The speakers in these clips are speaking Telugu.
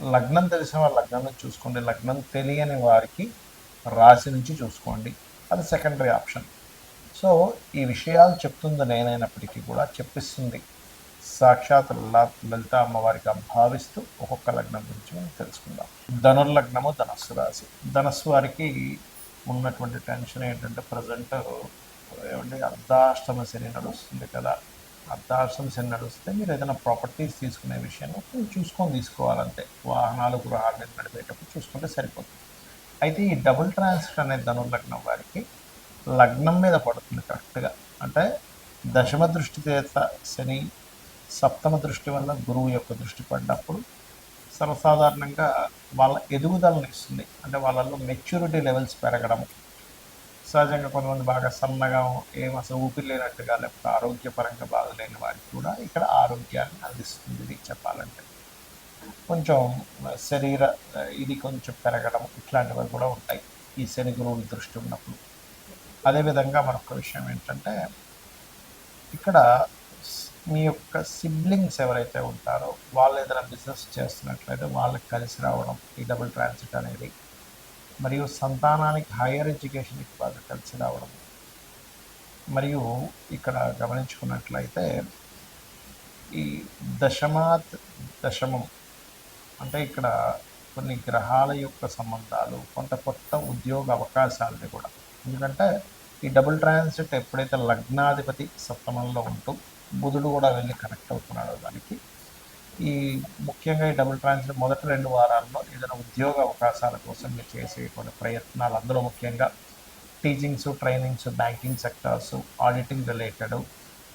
లగ్నం తెలిసిన వారు లగ్నం నుంచి చూసుకోండి. లగ్నం తెలియని వారికి రాశి నుంచి చూసుకోండి. అది సెకండరీ ఆప్షన్ సో ఈ విషయాలు చెప్తుంది నేనైనప్పటికీ కూడా చెప్పిస్తుంది. సాక్షాత్ లలిత అమ్మవారిగా భావిస్తూ ఒక్కొక్క లగ్నం గురించి మనం తెలుసుకుందాం. ధనుర్లగ్నము ధనస్సు రాశి. ధనస్సు వారికి ఉన్నటువంటి టెన్షన్ ఏంటంటే ప్రజెంట్ ఏమంటే అర్ధాష్టమ శని నడుస్తుంది కదా. అర్ధాష్టమ శని నడిస్తే మీరు ఏదైనా ప్రాపర్టీస్ తీసుకునే విషయంలో కొంచెం చూసుకొని తీసుకోవాలంతే. వాహనాలు గృహాలు మీద నడిపేటప్పుడు చూసుకుంటే సరిపోతుంది. అయితే ఈ డబుల్ ట్రాన్స్ఫర్ అనే ధనుర్లగ్నం వారికి లగ్నం మీద పడుతుంది కరెక్ట్గా. అంటే దశమ దృష్టి చేత శని సప్తమ దృష్టి వల్ల గురువు యొక్క దృష్టి పడినప్పుడు సర్వసాధారణంగా వాళ్ళ ఎదుగుదలను ఇస్తుంది. అంటే వాళ్ళలో మెచ్యూరిటీ లెవెల్స్ పెరగడము. సహజంగా కొంతమంది బాగా సన్నగా ఏం అసలు ఊపిరి లేనట్టుగా లేకపోతే ఆరోగ్యపరంగా బాధలేని వారికి కూడా ఇక్కడ ఆరోగ్యాన్ని అందిస్తుంది ఇది చెప్పాలంటే. కొంచెం శరీర ఇది కొంచెం పెరగడం ఇట్లాంటివి కూడా ఉంటాయి ఈ శని గురువుల దృష్టి ఉన్నప్పుడు. అదేవిధంగా మరొక విషయం ఏంటంటే ఇక్కడ మీ యొక్క సిబ్లింగ్స్ ఎవరైతే ఉంటారో వాళ్ళు ఏదైనా బిజినెస్ చేస్తున్నట్లయితే వాళ్ళకి కలిసి రావడం ఈ డబుల్ ట్రాన్సిట్ అనేది మరియు సంతానానికి హైయర్ ఎడ్యుకేషన్కి బాగా కలిసి రావడం. మరియు ఇక్కడ గమనించుకున్నట్లయితే ఈ దశమాత్ దశమం అంటే ఇక్కడ కొన్ని గ్రహాల యొక్క సంబంధాలు కొంత కొత్త ఉద్యోగ అవకాశాలని కూడా. ఎందుకంటే ఈ డబుల్ ట్రాన్సిట్ ఎప్పుడైతే లగ్నాధిపతి సప్తమంలో ఉంటూ బుధుడు కూడా వెళ్ళి కనెక్ట్ అవుతున్నాడో దానికి ఈ ముఖ్యంగా ఈ డబుల్ ట్రాన్సిట్ మొదటి రెండు వారాల్లో ఏదైనా ఉద్యోగ అవకాశాల కోసం మీరు చేసేటువంటి ప్రయత్నాలు అందులో ముఖ్యంగా teachings trainings banking sectors auditing related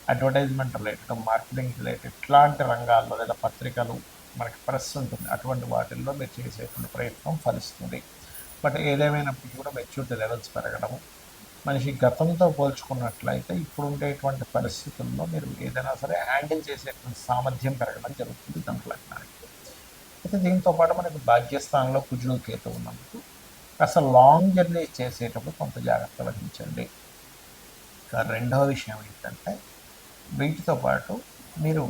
advertisement related marketing related ఇట్లాంటి రంగాల్లో లేదా పత్రికలు మనకి ప్రెస్ ఉంటుంది. అటువంటి వాటిల్లో మీరు చేసేటువంటి ప్రయత్నం ఫలిస్తుంది. బట్ ఏదేమైనప్పటికీ కూడా మెచ్యూరిటీ లెవెల్స్ పెరగడము మనిషి గతంతో పోల్చుకున్నట్లయితే ఇప్పుడు ఉండేటువంటి పరిస్థితుల్లో మీరు ఏదైనా సరే హ్యాండిల్ చేసేటువంటి సామర్థ్యం పెరగడం జరుగుతుంది దాంట్లో అయితే దీంతో పాటు మనకి భాగ్యస్థానంలో కుజుడు కేతు ఉన్నందుకు కాస్త లాంగ్ జర్నీ చేసేటప్పుడు కొంత జాగ్రత్త వహించండి. ఇక రెండవ విషయం ఏంటంటే వీటితో పాటు మీరు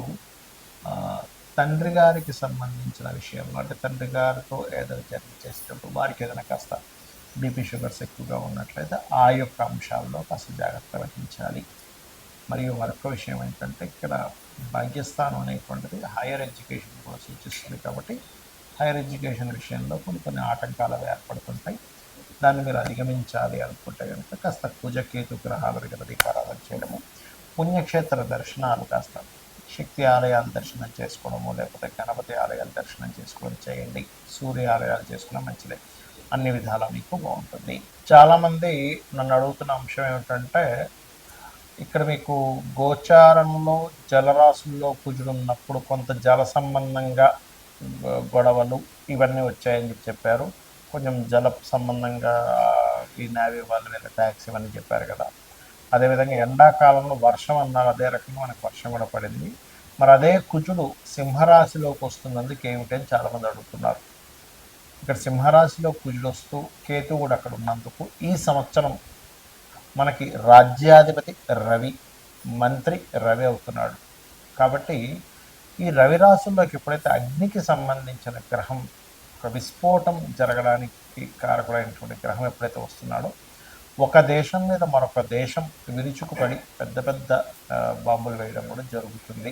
తండ్రి గారికి సంబంధించిన విషయంలో అంటే తండ్రి గారితో ఏదైనా జర్నీ చేసేటప్పుడు వారికి ఏదైనా కాస్త బీపీ షుగర్స్ ఎక్కువగా ఉన్నట్లయితే ఆ యొక్క అంశాల్లో కాస్త జాగ్రత్త వహించాలి. మరియు మరొక విషయం ఏంటంటే ఇక్కడ భాగ్యస్థానం అనేటువంటిది హైయర్ ఎడ్యుకేషన్ కూడా సూచిస్తుంది కాబట్టి హైయర్ ఎడ్యుకేషన్ విషయంలో కొన్ని కొన్ని ఆటంకాలు ఏర్పడుతుంటాయి. దాన్ని మీరు అధిగమించాలి అనుకుంటే కనుక కాస్త కుజకేతు గ్రహాల దగ్గర దీపారాధన చేయడము పుణ్యక్షేత్ర దర్శనాలు కాస్త శక్తి ఆలయాలు దర్శనం చేసుకోవడము లేకపోతే గణపతి ఆలయాలు దర్శనం చేసుకోవడం చేయండి సూర్య ఆలయాలు చేసుకోవడం మంచిదే. అన్ని విధాలా మీకు బాగుంటుంది. చాలామంది నన్ను అడుగుతున్న అంశం ఏమిటంటే ఇక్కడ మీకు గోచారంలో జలరాశుల్లో కుజుడున్నప్పుడు కొంత జల సంబంధంగా గొడవలు ఇవన్నీ వచ్చాయని చెప్పి చెప్పారు. కొంచెం జల సంబంధంగా ఈ నావీ వాళ్ళు వీళ్ళ ట్యాక్స్ ఇవన్నీ చెప్పారు కదా. అదేవిధంగా ఎండాకాలంలో వర్షం అన్నారు అదే రకంగా మనకు వర్షం కూడా పడింది. మరి అదే కుజుడు సింహరాశిలోకి వస్తున్నందుకు ఏమిటని చాలామంది అడుగుతున్నారు. ఇక్కడ సింహరాశిలో కుజుడు వస్తూ కేతు కూడా అక్కడ ఉన్నందుకు ఈ సంవత్సరం మనకి రాజ్యాధిపతి రవి మంత్రి రవి అవుతున్నాడు. కాబట్టి ఈ రవి రాశుల్లోకి ఎప్పుడైతే అగ్నికి సంబంధించిన గ్రహం ఒక విస్ఫోటం జరగడానికి కారకుడైనటువంటి గ్రహం ఎప్పుడైతే వస్తున్నాడో ఒక దేశం మీద మరొక దేశం విరుచుకుపడి పెద్ద పెద్ద బాంబులు వేయడం కూడా జరుగుతుంది.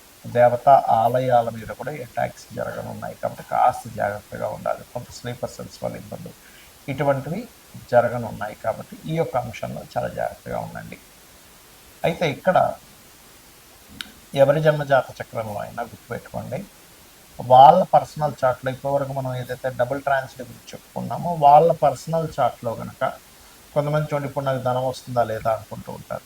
దేవతా ఆలయాల మీద కూడా అటాక్స్ జరగనున్నాయి కాబట్టి కాస్త జాగ్రత్తగా ఉండాలి. కొంత స్లీపర్ సెల్స్ వల్ల ఇబ్బందులు ఇటువంటివి జరగనున్నాయి కాబట్టి ఈ యొక్క అంశంలో చాలా జాగ్రత్తగా ఉండండి. అయితే ఇక్కడ ఎవరి జన్మజాత చక్రంలో అయినా గుర్తుపెట్టుకోండి. వాళ్ళ పర్సనల్ చార్ట్లో ఇప్పటివరకు మనం ఏదైతే డబుల్ ట్రాన్స్లేట్ గురించి చెప్పుకున్నామో వాళ్ళ పర్సనల్ చార్ట్లో కనుక కొంతమంది చూడండి ఇప్పుడు నాకు ధనం వస్తుందా లేదా అనుకుంటూ ఉంటారు.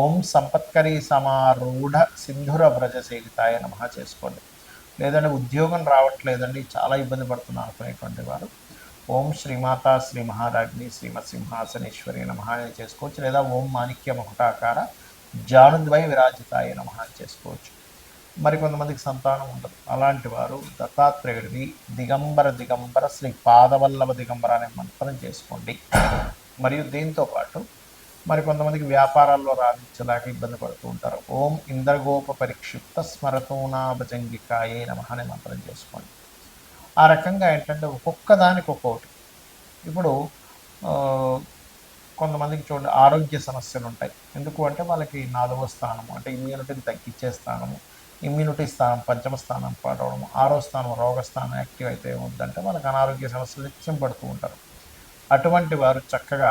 ఓం సంపత్కరి సమారూఢ సింధుర వ్రజ సేవితాయ నమ చేసుకోండి. లేదంటే ఉద్యోగం రావట్లేదండి చాలా ఇబ్బంది పడుతున్నారు అనుకునేటువంటి వారు. ఓం శ్రీమాత శ్రీ మహారాజ్ని శ్రీమత్ సింహాసనేశ్వరి నమః చేసుకోవచ్చు. లేదా ఓం మాణిక్య మకుటాకార జానుద్వై విరాజితాయ నమ చేసుకోవచ్చు. మరికొంతమందికి సంతానం ఉండదు. అలాంటి వారు దత్తాత్రేయుడివి దిగంబర దిగంబర శ్రీ పాదవల్లభ దిగంబర అనే మంత్రం చేసుకోండి. మరియు దీంతో పాటు మరి కొంతమందికి వ్యాపారాల్లో రాణించలేక ఇబ్బంది పడుతూ ఉంటారు. ఓం ఇంద్రగోప పరిక్షిప్త స్మరతూనాభజంగికాయే నమ అనే మంత్రం చేసుకోండి. ఆ రకంగా ఏంటంటే ఒక్కొక్క దానికి ఒక్కొక్కటి. ఇప్పుడు కొంతమందికి చూడండి ఆరోగ్య సమస్యలు ఉంటాయి. ఎందుకు అంటే వాళ్ళకి నాలుగో స్థానము అంటే ఇమ్యూనిటీని తగ్గించే స్థానము ఇమ్యూనిటీ స్థానం పంచమ స్థానం పడవడం ఆరో స్థానం రోగస్థానం యాక్టివ్ అయితే ఉందంటే వాళ్ళకి అనారోగ్య సమస్యలు నిత్యం పడుతూ ఉంటారు. అటువంటి వారు చక్కగా